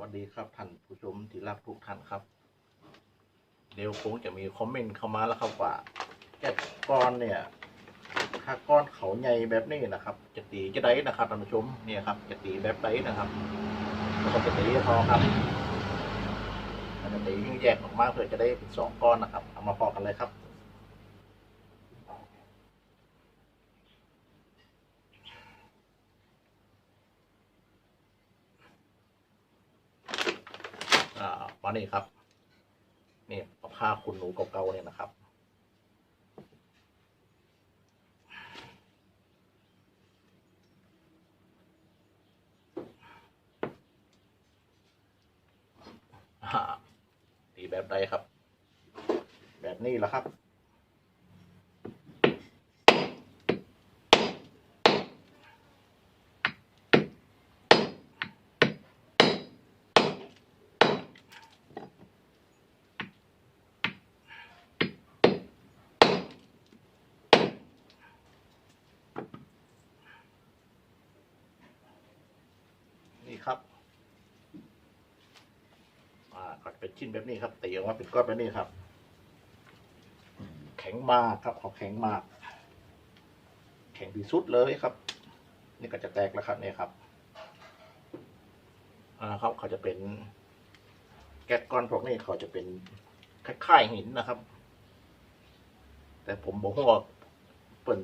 วัสดีครับท่านผู้ชมที่รักทุกท่านครับ เดี๋ยวคงจะมีคอมเมนต์เข้ามาแล้วครับว่าแก้ก้อนเนี่ย ถ้าก้อนเขาใหญ่แบบนี้นะครับ จะตีจะได้นะครับท่านผู้ชมเนี่ยครับ จะตีแบบไดนะครับแล้วก็จะตีพอครับจะตีแยกออกมาเพื่อจะได้เป็นสองก้อนนะครับ เอามาพอกันเลยครับ อ่ามานี่ครับนี่ผ้าคุณหนูเก่าๆเนี่ยนะครับฮะตีแบบใดครับ แบบนี้แหละครับ นี่ ครับอ่าก็เป็นชิ้นแบบนี้ครับตีออกมาเป็นก้อนแบบนี้ครับแข็งมากครับเขาแข็งมาก แข็งที่สุดเลยครับ นี่ก็จะแตกแล้วครับเนี่ยครับอ่าครับเขาจะเป็น แก๊สก้อนพวกนี้เขาจะเป็นคล้ายๆหินนะครับ แต่ผมบอกว่าเปิ่น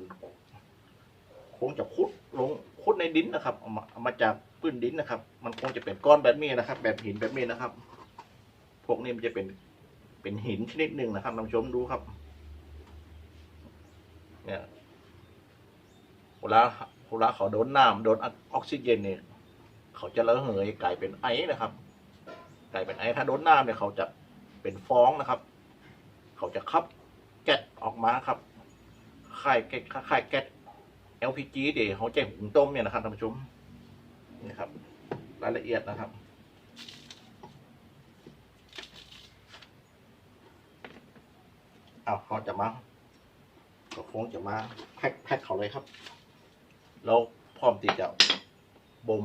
คงจะคุดลงคุดในดินนะครับเอามาเอามาจาก พื้นดินนะครับ มันคงจะเป็นก้อนแบบนี้นะครับ แบบหินแบบนี้นะครับ พวกนี้มันจะเป็นเป็นหินชนิดหนึ่งนะครับท่านผู้ชมดูครับ เนี่ยเวลาเวลาเขาโดนน้ำโดนออกซิเจนเนี่ยเขาจะระเหยกลายเป็นไอนะครับ กลายเป็นไอถ้าโดนน้ำเนี่ยเขาจะเป็นฟองนะครับ เขาจะคับแก๊สออกมาครับค่ายแก๊สค่ายแก๊ส LPG เดี๋ยวเขาจะหุงต้มเนี่ยนะครับท่านผู้ชม นี่ครับ รายละเอียดนะครับ เอาเขาจะมาก็คงจะมาแพ็คแพ็คเขาเลยครับแล้วพร้อมที่จะบ่ม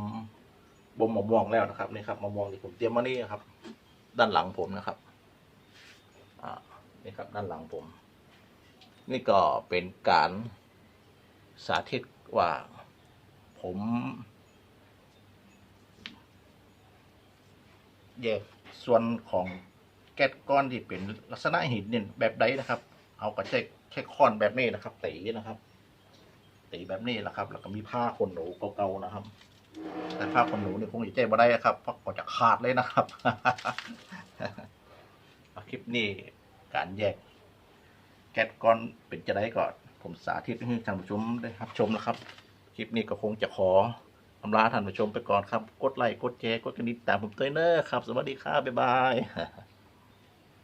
บ่มมะม่วงแล้วนะครับนี่ครับมะม่วงที่ผมเตรียมมานี่ครับ ด้านหลังผมนะครับอ่านี่ครับด้านหลังผม นี่ก็เป็นการสาธิตว่าผม แยกส่วนของแก๊สก้อนที่เป็นลักษณะหินเนี่ยแบบใดนะครับ เอาก็ใช้ใช้ค้อนแบบนี้นะครับตีนะครับตีแบบนี้แหละครับ แล้วก็มีผ้าขนหนูเก่าๆนะครับ แต่ผ้าขนหนูเนี่ยคงจะใจบ่ได้ครับเพราะก็จะขาดเลยนะครับคลิปนี้การแยก แก๊สก้อนเป็นจะได้ก่อนผมสาธิตให้ท่านผู้ชมได้รับชมนะครับ คลิปนี้ก็คงจะขอ อำลาท่านผู้ชมไปก่อนครับ กดไลค์ กดแชร์ กดกระดิ่งตามผมเตยเนอร์ครับ สวัสดีครับ บ๊ายบาย